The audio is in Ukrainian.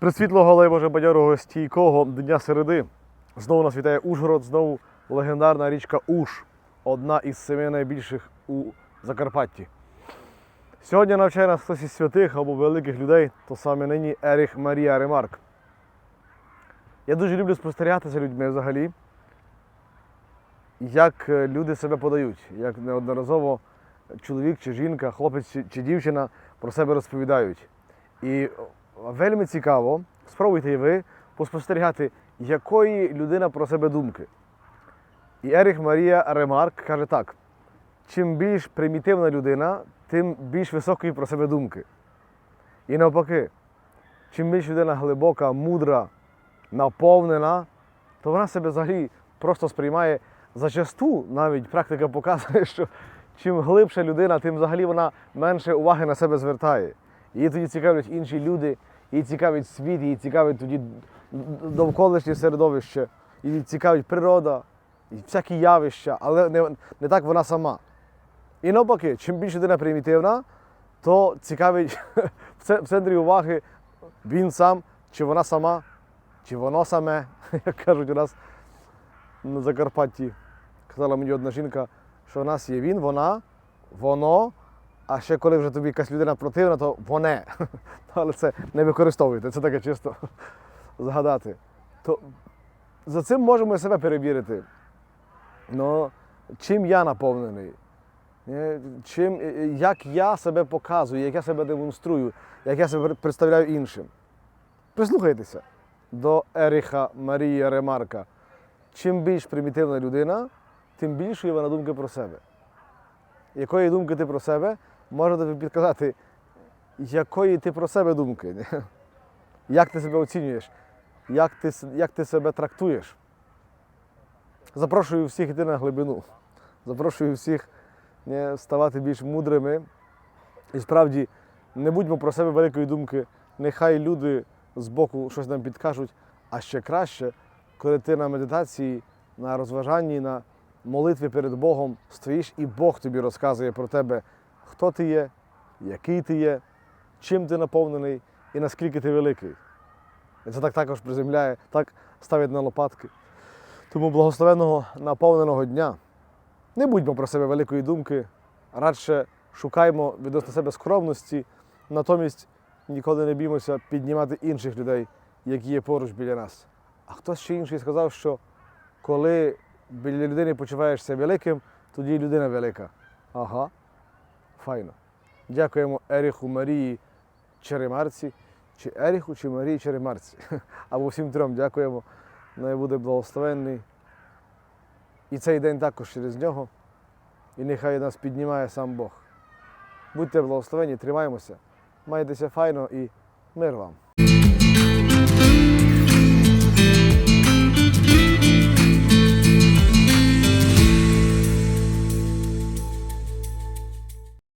Серед світлого, але Боже бадьорого стійкого дня середи. Знову нас вітає Ужгород, знову легендарна річка Уж, одна із семи найбільших у Закарпатті. Сьогодні навчає нас хтось із святих або великих людей, то саме нині Еріх Марія Ремарк. Я дуже люблю спостерігати за людьми взагалі, як е, люди себе подають, як неодноразово чоловік чи жінка, хлопець чи дівчина про себе розповідають. І вельми цікаво, спробуйте і ви поспостерігати, якої людина про себе думки. І Еріх Марія Ремарк каже так: чим більш примітивна людина, тим більш високої про себе думки. І навпаки, чим більш людина глибока, мудра, наповнена, то вона себе взагалі просто сприймає зачасту, навіть практика показує, що чим глибша людина, тим взагалі вона менше уваги на себе звертає. Її тоді цікавлять інші люди, її цікавить світ, її цікавить тоді довколишнє середовище, її цікавить природа, і всякі явища, але не, не так вона сама. І навпаки, чим більше людина примітивна, то цікавить в це- в центрі уваги він сам, чи вона сама, чи воно саме, як кажуть у нас на Закарпатті. Казала мені одна жінка, що в нас є він, вона, воно, а ще коли вже тобі якась людина противна, то воне. Але це не використовуйте, це таке чисто згадати. То за цим можемо себе перевірити. Ну, чим я наповнений? Е, Чим, е, е, як я себе показую, як я себе демонструю, як я себе представляю іншим. Прислухайтеся до Еріха Марії Ремарка. Чим більш примітивна людина, тим більшої вона думки про себе. Якої думки ти про себе, може тобі підказати, якої ти про себе думки. Як ти себе оцінюєш, як ти, як ти себе трактуєш. Запрошую всіх йти на глибину. Запрошую всіх не, ставати більш мудрими. І справді не будьмо про себе великої думки. Нехай люди з боку щось нам підкажуть, а ще краще, коли ти на медитації, на розважанні, на молитві перед Богом стоїш, і Бог тобі розказує про тебе, хто ти є, який ти є, чим ти наповнений і наскільки ти великий. І це так також приземляє, так ставить на лопатки. Тому благословеного наповненого дня. Не будьмо про себе великої думки, радше шукаймо відносно себе скромності, натомість ніколи не біймося піднімати інших людей, які є поруч біля нас. А хтось ще інший сказав, що коли біля людини почуваєшся великим, тоді людина велика. Ага, файно. Дякуємо Еріху Марії Черемарці, чи Еріху, чи Марії Черемарці. Або всім трьом дякуємо. Най буде благословенний. І цей день також через нього. І нехай нас піднімає сам Бог. Будьте благословені, тримаємося, майтеся файно і мир вам.